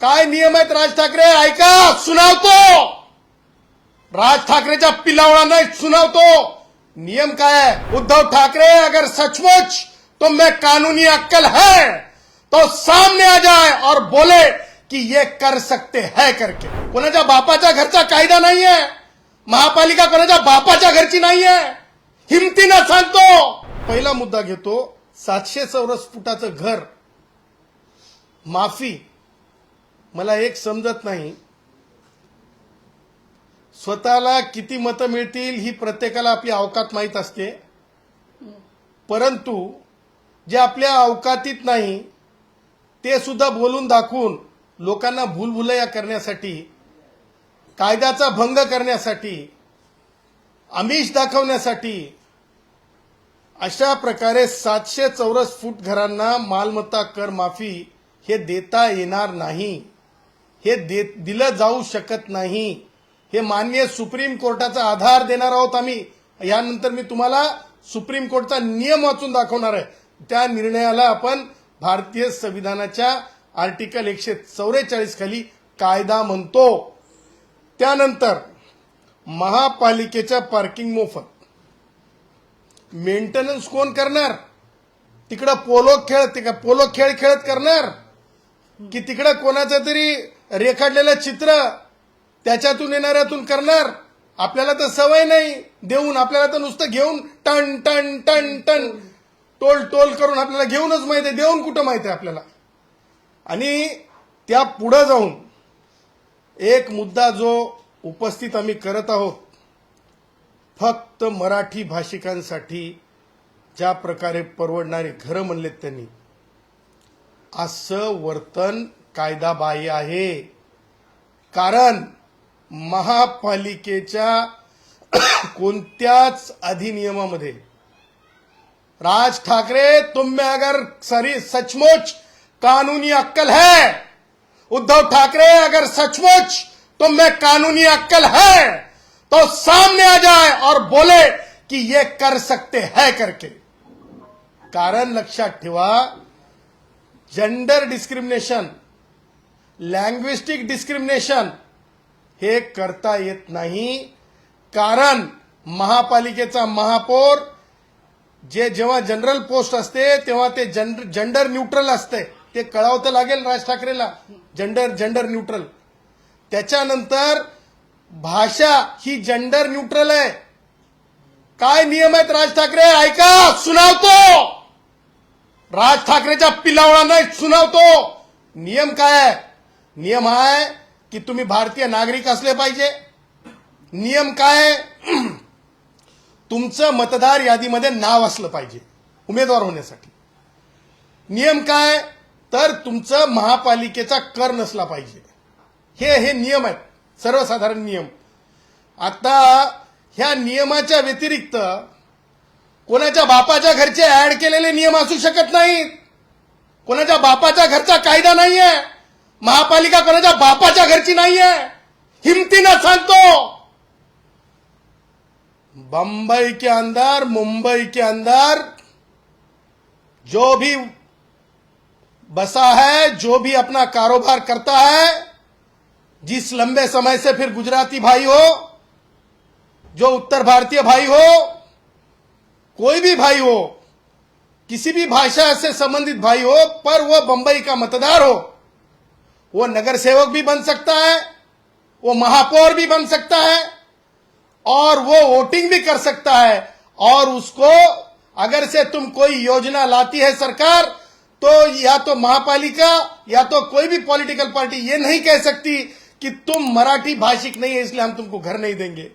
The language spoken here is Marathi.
काय नियम आहेत राज ठाकरे? ऐका सुनावतो. राज ठाकरेच्या पिलावळा नाही सुनावतो. नियम काय है उद्धव ठाकरे अगर सचमुच तो में कानूनी अक्कल है तो सामने आ जाए और बोले कि ये कर सकते है करके। कोणाच्या बापाच्या घरचा कायदा नाही आहे? महापालिका कोणाच्या बापाच्या घरची नाही आहे? हिमतीनं सांगतो. पहिला मुद्दा घेतो सातशे चौरस फुटाचं घर माफी मला एक समजत नाही. स्वतःला किती मतं मिळतील ही प्रत्येकाला आपली अवकात माहीत असते. परंतु जे आपल्या अवकातीत नाही ते सुद्धा बोलून दाखवून लोकांना भूलभुलया करण्यासाठी कायद्याचा भंग करण्यासाठी आमिष दाखवण्यासाठी अशा प्रकारे सातशे चौरस फूट घरांना मालमत्ता कर माफी हे देता येणार नाही. हे दिलं जाऊ शकत नाही. हे मान्य सुप्रीम कोर्टाचा आधार देणार आहोत आम्ही. यानंतर मी तुम्हाला सुप्रीम कोर्टचा नियम वाचून दाखवणार आहे. त्या निर्णयाला आपण भारतीय संविधानाच्या आर्टिकल एकशे चौवेचाळीस खाली कायदा म्हणतो. त्यानंतर महापालिकेच्या पार्किंग मोफत. मेंटेनन्स कोण करणार? तिकडं पोलो खेळ ते का पोलो खेळ खेळत करणार? की तिकडं कोणाचा तरी रेखाटलेलं चित्र त्याच्यातून येणाऱ्यातून करणार. आपल्याला तर सवय नाही देऊन आपल्याला तर नुसतं घेऊन टन टन टन टन टोल टोल करून आपल्याला घेऊनच माहिती आहे देऊन कुठं माहिती आहे आपल्याला? आणि त्या पुढं जाऊन एक मुद्दा जो उपस्थित आम्ही करत आहोत फक्त मराठी भाषिकांसाठी ज्या प्रकारे परवडणारे घरं म्हणलेत त्यांनी असं वर्तन कायदा बाह्य आहे. कारण महापालिकेच्या कोणत्याच अधिनियमामध्ये राज ठाकरे तुम अगर सरी सचमुच कानूनी अक्कल है उद्धव ठाकरे अगर सचमुच तुम में कानूनी अक्कल है तो सामने आ जाए और बोले कि ये कर सकते है करके। कारण लक्षात ठेवा जेंडर डिस्क्रिमिनेशन लँग्विस्टिक डिस्क्रिमिनेशन हे करता येत नाही. कारण महापालिकेचा महापौर जे जेव्हा जनरल पोस्ट असते तेव्हा ते जेंडर न्यूट्रल असते. ते कळावं लागेल राज ठाकरेला. जेंडर जेंडर न्यूट्रल त्याच्यानंतर भाषा ही जेंडर न्यूट्रल आहे. काय नियम आहेत राज ठाकरे? ऐका सुनावतो! राज ठाकरेच्या पिलावळा नाही सुनावतो. नियम काय आहे? नियम हा आहे की तुम्ही भारतीय नागरिक असले पाहिजे. नियम काय? तुमचं मतदार यादीमध्ये नाव असलं पाहिजे उमेदवार होण्यासाठी. नियम काय? तर तुमचं महापालिकेचा कर नसला पाहिजे. हे हे नियम आहेत सर्वसाधारण नियम. आता ह्या नियमाच्या व्यतिरिक्त कोणाच्या बापाच्या घरचे ऍड केलेले नियम असू शकत नाहीत. कोणाच्या बापाच्या घरचा कायदा नाही आहे महापालिका कोणाच्या बापाच्या घरची नाहीये. हिमतीनं सांगतो. बंबई के अंदर, मुंबई के अंदर जो भी बसा है, जो भी अपना कारोबार करता है, जिस लंबे समय से फिर गुजराती भाई हो, जो उत्तर भारतीय भाई हो, कोई भी भाई हो, किसी भी भाषा से संबंधित भाई हो, पर वो बंबई का मतदार हो वो नगर सेवक भी बन सकता है, वो महापौर भी बन सकता है, और वो वोटिंग भी कर सकता है, और उसको अगर से तुम कोई योजना लाती है सरकार तो या तो महापालिका, या तो कोई भी पॉलिटिकल पार्टी ये नहीं कह सकती कि तुम मराठी भाषिक नहीं है, इसलिए हम तुमको घर नहीं देंगे।